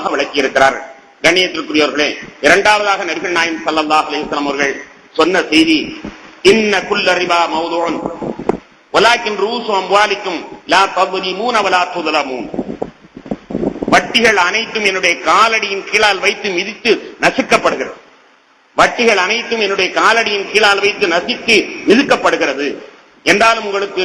விளக்கமாக விளக்கியிருக்கிறார். கண்ணியத்திற்குரியவர்களே இரண்டாவதாக நபிகள் நாயம் சல்லாஹ் அலிஸ்லாம் அவர்கள் சொன்ன செய்தி இன்ன குல்லரிபா மௌதோன் ஒலாக்கின் ரூசு அம்பாலிக்கும் லா தகுதி மூன வலா துதலமூன். வட்டிகள் அனைத்தும் என்னுடைய காலடியின் கீழால் வைத்து மிதித்து நசுக்கப்படுகிறது. வட்டிகள் அனைத்தும் என்னுடைய காலடியின் கீழால் வைத்து நசித்து மிதிக்கப்படுகிறது. என்றாலும் உங்களுக்கு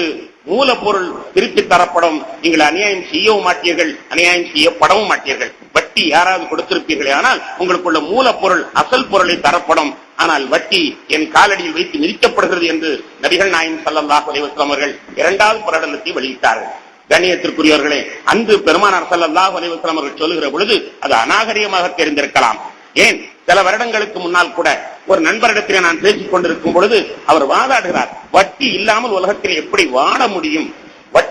மூலப்பொருள் திருப்பி தரப்படும். நீங்கள் அநியாயம் செய்யவும் மாட்டீர்கள் அநியாயம் செய்யப்படவும் மாட்டீர்கள். வட்டி யாராவது கொடுத்திருப்பீர்களே ஆனால் உங்களுக்குள்ள மூலப்பொருள் அசல் பொருளை தரப்படும். ஆனால் வட்டி என் காலடியில் வைத்து மிதிக்கப்படுகிறது என்று நபிகள் நாயம் ஸல்லல்லாஹு அலைவாஸ்லாம் அவர்கள் இரண்டாவது பிரகடனத்தை வெளியிட்டார்கள். கண்ணியத்திற்குரியவர்களே அன்று பெருமானார் ஸல்லல்லாஹு அலைவாஸ்லாம் அவர்கள் சொல்லுகிற பொழுது அது அநாகரிகமாக தெரிந்திருக்கலாம். ஏன்? சில வருடங்களுக்கு முன்னால் கூட ஒரு நண்பரிடத்திலே நான் பேசிக் கொண்டிருக்கும் பொழுது அவர் வாதாடுகிறார் வட்டி இல்லாமல் உலகத்தில் எப்படி வாழ முடியும்?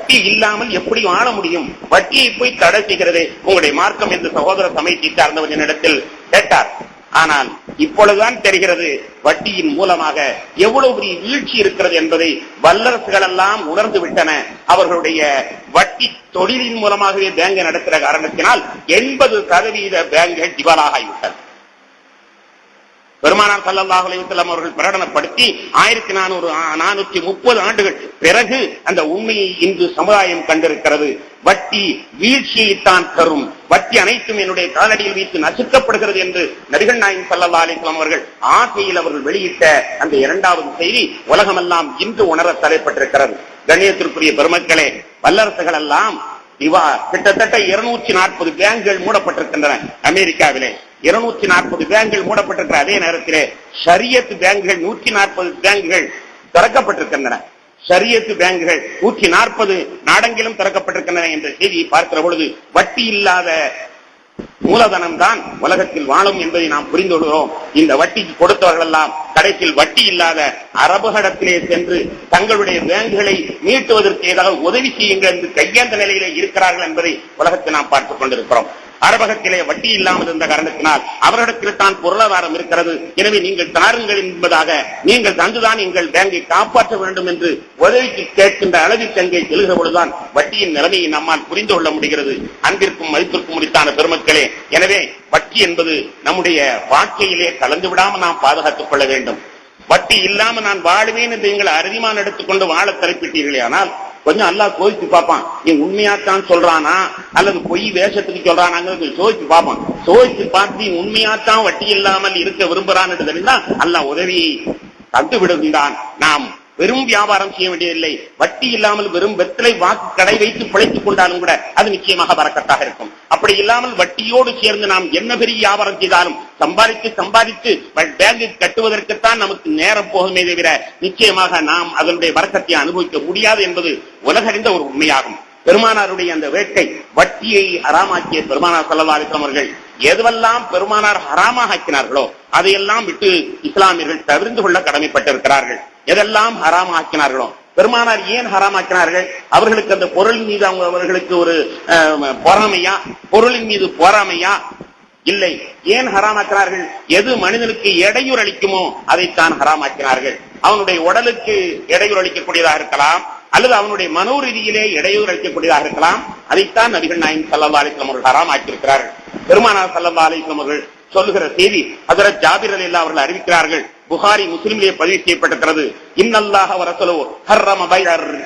வட்டி இல்லாமல் எப்படி வாழ முடியும்? வட்டியை போய் தடை செய்கிறது உங்களுடைய மார்க்கம் என்று சகோதர சமயத்தை சார்ந்தவர் என்னிடத்தில் கேட்டார். ஆனால் இப்பொழுதுதான் தெரிகிறது வட்டியின் மூலமாக எவ்வளவு பெரிய வீழ்ச்சி இருக்கிறது என்பதை வல்லரசுகள் எல்லாம் உணர்ந்து விட்டன. அவர்களுடைய வட்டி தொழிலின் மூலமாகவே பேங்கை நடத்துகிற காரணத்தினால் எண்பது சதவீத பேங்குகள் திவாலாகிவிட்டன. பெருமானார் சல்லாஹ் அலைஹி அவர்கள் பிரகடனப்படுத்தி ஆயிரத்தி நானூறு நானூற்றி முப்பது ஆண்டுகள் பிறகு அந்த உண்மையை இன்று சமுதாயம் கண்டிருக்கிறது. வட்டி வீழ்ச்சியைத்தான் தரும். வட்டி அனைத்தும் என்னுடைய காலடியில் வைத்து நசுக்கப்படுகிறது என்று நடிகர் நாயகம் சல்லா அலிஸ்லாம் அவர்கள் ஆசையில் அவர்கள் வெளியிட்ட அந்த இரண்டாவது செய்தி உலகமெல்லாம் இன்று உணர தலைப்பட்டிருக்கிறது. கண்ணியத்திற்குரிய பெருமக்களே வல்லரசுகள் எல்லாம் இவா கிட்டத்தட்ட இருநூற்றி நாற்பது பேங்குகள் மூடப்பட்டிருக்கின்றன அமெரிக்காவிலே. இருநூத்தி நாற்பது பேங்குகள் மூடப்பட்டிருக்கிற அதே நேரத்தில் ஷரியத்து பேங்குகள் நூற்றி நாற்பது பேங்குகள் திறக்கப்பட்டிருக்கின்றன. ஷரியத்து பேங்குகள் நூற்றி நாற்பது நாடெங்கிலும் திறக்கப்பட்டிருக்கின்றன என்ற செய்தியை பார்க்கிற பொழுது வட்டி இல்லாத மூலதனம் தான் உலகத்தில் வாழும் என்பதை நாம் புரிந்து கொள்கிறோம். இந்த வட்டிக்கு கொடுத்தவர்கள் எல்லாம் கடைசியில் வட்டி இல்லாத அரபுகடத்திலே சென்று தங்களுடைய பேங்குகளை மீட்டுவதற்கு ஏதாவது உதவி செய்யுங்கள் என்று கையேந்த நிலையிலே இருக்கிறார்கள் என்பதை உலகத்தில் நாம் பார்த்துக் கொண்டிருக்கிறோம். அரபகத்திலே வட்டி இல்லாமல் இருந்த காரணத்தினால் அவரிடத்தில் தான் பொருளாதாரம் இருக்கிறது. எனவே நீங்கள் தாருங்கள் என்பதாக நீங்கள் தந்துதான் எங்கள் பேங்கை காப்பாற்ற வேண்டும் என்று உதவிக்கு கேட்கின்ற அளவிற்கு அங்கே செல்கிற பொழுதுதான் வட்டியின் நிலைமையை நம்மால் புரிந்து கொள்ள முடிகிறது. அன்பிற்கும் மதிப்பிற்கும் முடித்தான பெருமக்களே எனவே வட்டி என்பது நம்முடைய வாழ்க்கையிலே கலந்து விடாமல் நாம் பாதுகாத்துக் கொள்ள வேண்டும். வட்டி இல்லாமல் நான் வாழுவேன் என்று நீங்கள் அறுதிமான் எடுத்துக்கொண்டு வாழ தலைப்பிட்டீர்களே ஆனால் கொஞ்சம் அல்லா சோதிச்சு பார்ப்பான். நீ உண்மையாத்தான் சொல்றானா? அல்லது பொய் வேஷத்துக்கு சொல்றானாங்கிறது சோதிச்சு பார்ப்பான். சோதிச்சு பார்த்து நீ உண்மையாத்தான் வட்டி இல்லாமல் இருக்க விரும்புறான்னு தெரிந்தா அல்லாஹ் உதவி தந்து விடுகின்றான் நாம் வெறும் வியாபாரம் செய்ய வேண்டியதில்லை. வட்டி இல்லாமல் வெறும் வெத்தலை வாக்கு கடை வைத்து பிழைத்துக் கொண்டாலும் கூட அது நிச்சயமாக வரக்கத்தாக இருக்கும். அப்படி இல்லாமல் வட்டியோடு சேர்ந்து நாம் என்ன பெரிய வியாபாரம் செய்தாலும் சம்பாதித்து சம்பாதித்து பேங்கு கட்டுவதற்குத்தான் நமக்கு நேரம் போகுமே தவிர நிச்சயமாக நாம் அதனுடைய வரக்கத்தை அனுபவிக்க முடியாது என்பது உலகறிந்த ஒரு உண்மையாகும். பெருமானாருடைய அந்த வேட்டை வட்டியை ஹராமாக்கிய பெருமானார் சல்லா அவர்கள் எதுவெல்லாம் பெருமானார் ஹராமாக ஆக்கினார்களோ அதையெல்லாம் விட்டு இஸ்லாமியர்கள் தவிர்த்து கொள்ள கடமைப்பட்டிருக்கிறார்கள். எதெல்லாம் ஹராம் ஆக்கினார்களோ பெருமானார் ஏன் ஹராமாக்கினார்கள்? அவர்களுக்கு அந்த பொருளின் மீது அவங்க அவர்களுக்கு ஒரு பொறாமையா? பொருளின் மீது பொறாமையா? இல்லை. ஏன் ஹராமாக்கினார்கள்? எது மனிதனுக்கு இடையூறு அளிக்குமோ அதைத்தான் ஹராமாக்கினார்கள். அவனுடைய உடலுக்கு இடையூறு அளிக்கக்கூடியதாக இருக்கலாம் அல்லது அவனுடைய மனோ ரீதியிலே இடையூறு அளிக்கக்கூடியதாக இருக்கலாம். அதைத்தான் நபிகள் நாயம் சல்லா அலிஸ்லாம் அவர்கள் ஹராமாக்கியிருக்கிறார்கள். பெருமானார் சல்லா அலிஸ்லாம் அவர்கள் சொல்லுகிற செய்தி அதர ஜாபிர் அலி அவர்கள் அறிவிக்கிறார்கள். புகாரி முஸ்லிமிலே பதிவு செய்யப்பட்டிருக்கிறது. இன்னல்லாக வரசலோ ஹர்ரம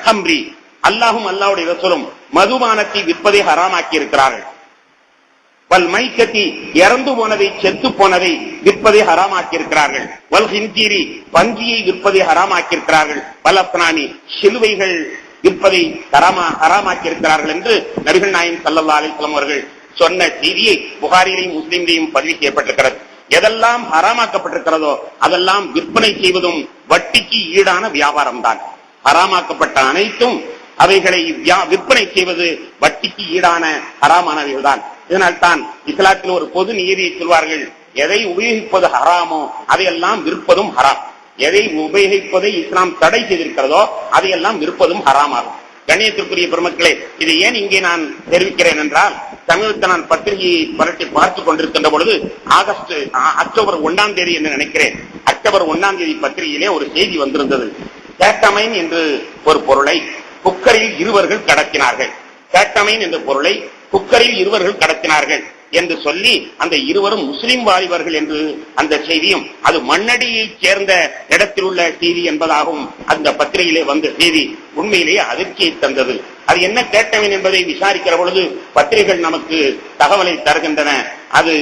ஹம்ரி. அல்லாஹும் அல்லாவுடைய ரசூலும் மதுபானத்தை விற்பதை ஹராமாக்கி இருக்கிறார்கள் வல் மைக்கத்தி இறந்து போனதை செத்து போனதை விற்பதை ஹராமாக்கி இருக்கிறார்கள் வல் ஹிந்தீரி பங்கியை விற்பதை ஹராமாக்கி இருக்கிறார்கள் வல் அப்னானி சிலுவைகள் விற்பதை ஹராமா ஹராமாக்கி இருக்கிறார்கள் என்று நபிகள் நாயம் சல்லல்லா அலிஸ்லாம் அவர்கள் சொன்ன செய்தியை புகாரிலையும் முஸ்லிம்லையும் பதிவு செய்யப்பட்டிருக்கிறது. எதெல்லாம் ஹராமாக்கப்பட்டிருக்கிறதோ அதெல்லாம் விற்பனை செய்வதும் வட்டிக்கு ஈடான வியாபாரம் தான் ஹராமாக்கப்பட்ட அனைத்தும் அவைகளை விற்பனை செய்வது வட்டிக்கு ஈடான ஹராமானவைகள் தான் இதனால் தான் இஸ்லாத்தில் ஒரு பொது நியதியை சொல்வார்கள் எதை உபயோகிப்பது ஹராமோ அதையெல்லாம் விற்பதும் ஹராம். எதை உபயோகிப்பதை இஸ்லாம் தடை செய்திருக்கிறதோ அதையெல்லாம் விற்பதும் ஹராமாகும். கண்ணியத்திற்குரிய பெருமக்களே இதை ஏன் இங்கே நான் தெரிவிக்கிறேன் என்றால் சமீபத்தில் நான் பத்திரிகையை புரட்டி பார்த்துக் கொண்டிருக்கின்ற பொழுது ஆகஸ்ட் அக்டோபர் ஒன்னாம் தேதி என்று நினைக்கிறேன். அக்டோபர் ஒன்னாம் தேதி பத்திரிகையிலே ஒரு செய்தி வந்திருந்தது. கேட்டமைன் என்று ஒரு பொருளை குக்கரில் இருவர்கள் கடத்தினார்கள். கேட்டமைன் என்ற பொருளை குக்கரில் இருவர்கள் கடத்தினார்கள் என்று சொல்லி அந்த இருவரும் முஸ்லிம் வாலிபர்கள் என்று அந்த செய்தியும் அது மண்ணடியைச் சேர்ந்த இடத்தில் உள்ள செய்தி என்பதாகவும் அந்த பத்திரிகையிலே வந்த செய்தி உண்மையிலேயே அதிர்ச்சியை தந்தது. அவர் என்ன கேட்டவன் என்பதை விசாரிக்கிற பொழுது பத்திரிகைகள் நமக்கு தகவலை தருகின்றன. அது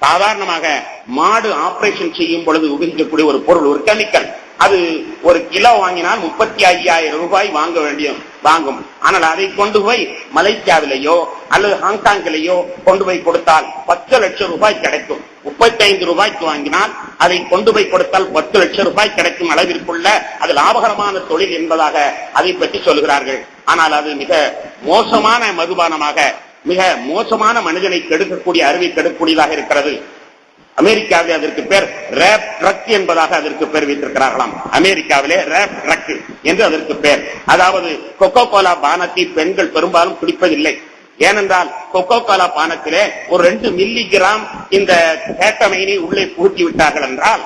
சாதாரணமாக மாடு ஆபரேஷன் செய்யும் பொழுது உபயோகிக்கக்கூடிய ஒரு பொருள் ஒரு கெமிக்கல். அது ஒரு கிலோ வாங்கினால் முப்பத்தி ஐயாயிரம் ரூபாய் வாங்க வேண்டிய வாங்கும். ஆனால் அதை கொண்டு போய் மலேசியாவிலேயோ அல்லது ஹாங்காங்கிலேயோ கொண்டு போய் கொடுத்தால் பத்து லட்சம் ரூபாய் கிடைக்கும். முப்பத்தி ஐந்து ரூபாய்க்கு வாங்கினால் அதை கொண்டு போய் கொடுத்தால் பத்து லட்சம் ரூபாய் கிடைக்கும் அளவிற்குள்ள அது லாபகரமான தொழில் என்பதாக அதை பற்றி சொல்கிறார்கள். ஆனால் அது மிக மோசமான மதுபானமாக மிக மோசமான மனிதனை கெடுக்கக்கூடிய அறிவை கெடுக்கக்கூடியதாக இருக்கிறது. அமெரிக்காவிலே அதற்கு பேர் ரேப் ட்ரக் என்பதாக அதற்கு பேர் வைத்திருக்கிறார்களாம். அமெரிக்காவிலே ரேப் ட்ரக் என்று அதற்கு பேர். அதாவது கொக்கோ கோலா பானத்தை பெண்கள் பெரும்பாலும் குடிப்பதில்லை. ஏனென்றால் கொக்கோ கோலா பானத்திலே ஒரு ரெண்டு மில்லி கிராம் இந்த கேட்டமையினை உள்ளே பூட்டி விட்டார்கள் என்றால்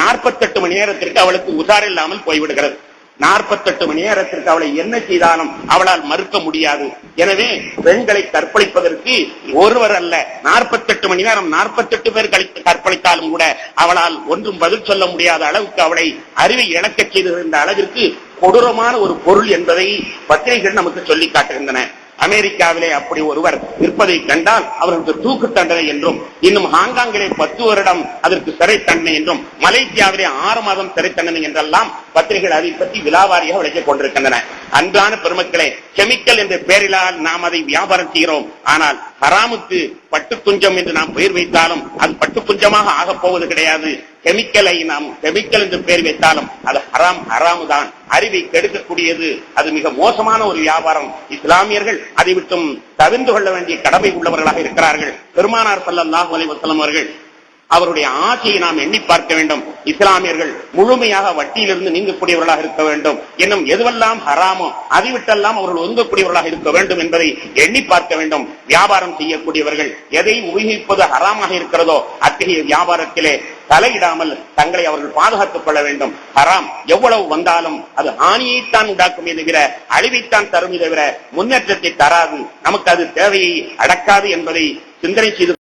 நாற்பத்தெட்டு மணி நேரத்திற்கு அவளுக்கு உதாரில்லாமல் போய்விடுகிறது. நாற்பத்தெட்டு மணி நேரத்திற்கு அவளை என்ன செய்தாலும் அவளால் மறுக்க முடியாது. எனவே பெண்களை கற்பழிப்பதற்கு ஒருவர் அல்ல நாற்பத்தெட்டு மணி நேரம் நாற்பத்தெட்டு பேர் கழித்து கற்பழித்தாலும் கூட அவளால் ஒன்றும் பதில் சொல்ல முடியாத அளவுக்கு அவளை அறிவை இழக்கச் செய்திருந்த அளவிற்கு கொடூரமான ஒரு பொருள் என்பதை பத்திரிகைகள் நமக்கு சொல்லி காட்டுகின்றன. அமெரிக்காவிலே அப்படி ஒருவர் இருப்பதை கண்டால் அவர்களுக்கு தூக்கு தண்டனை என்றும் இன்னும் ஹாங்காங்கிலே பத்து வருடம் அதற்கு சிறை தண்டனை என்றும் மலேசியாவிலே ஆறு மாதம் சிறை தண்டனை என்றெல்லாம் பத்திரிகைகள் அதை பற்றி விலாவாரியாக விளைச்சிக் கொண்டிருக்கின்றன. அன்பான பெருமக்களே கெமிக்கல் என்ற பெயரிலால் நாம் அதை வியாபாரம் செய்கிறோம். ஆனால் ஹராமுக்கு பட்டு துஞ்சம் என்று நாம் பெயர் வைத்தாலும் அது பட்டு துஞ்சமாக ஆகப் போவது கிடையாது. கெமிக்கலை நாம் கெமிக்கல் என்று பெயர் வைத்தாலும் அது ஹராம் ஹராமு தான் அறிவை கெடுக்கக்கூடியது. அது மிக மோசமான ஒரு வியாபாரம். இஸ்லாமியர்கள் அதை விட்டும் தவிர்ந்து கொள்ள வேண்டிய கடமை உள்ளவர்களாக இருக்கிறார்கள். பெருமானார் சல்லாஹ் அலைஹி வஸல்லம் அவர்கள் அவருடைய ஆசையை நாம் எண்ணி பார்க்க வேண்டும். இஸ்லாமியர்கள் முழுமையாக வட்டியிலிருந்து நீங்கக்கூடியவர்களாக இருக்க வேண்டும். இன்னும் எதுவெல்லாம் ஹராமோ அதை விட்டெல்லாம் அவர்கள் ஒதுங்கக்கூடியவர்களாக இருக்க வேண்டும் என்பதை எண்ணி பார்க்க வேண்டும். வியாபாரம் செய்யக்கூடியவர்கள் எதை உபயோகிப்பது ஹராமாக இருக்கிறதோ அத்தகைய வியாபாரத்திலே தலையிடாமல் தங்களை அவர்கள் பாதுகாத்துக் கொள்ள வேண்டும். ஹராம் எவ்வளவு வந்தாலும் அது ஹானியைத்தான் உண்டாக்கும் தவிர அழிவைத்தான் தரும். தவிர முன்னேற்றத்தை தராது. நமக்கு அது தேவையை அடக்காது என்பதை சிந்தனை செய்து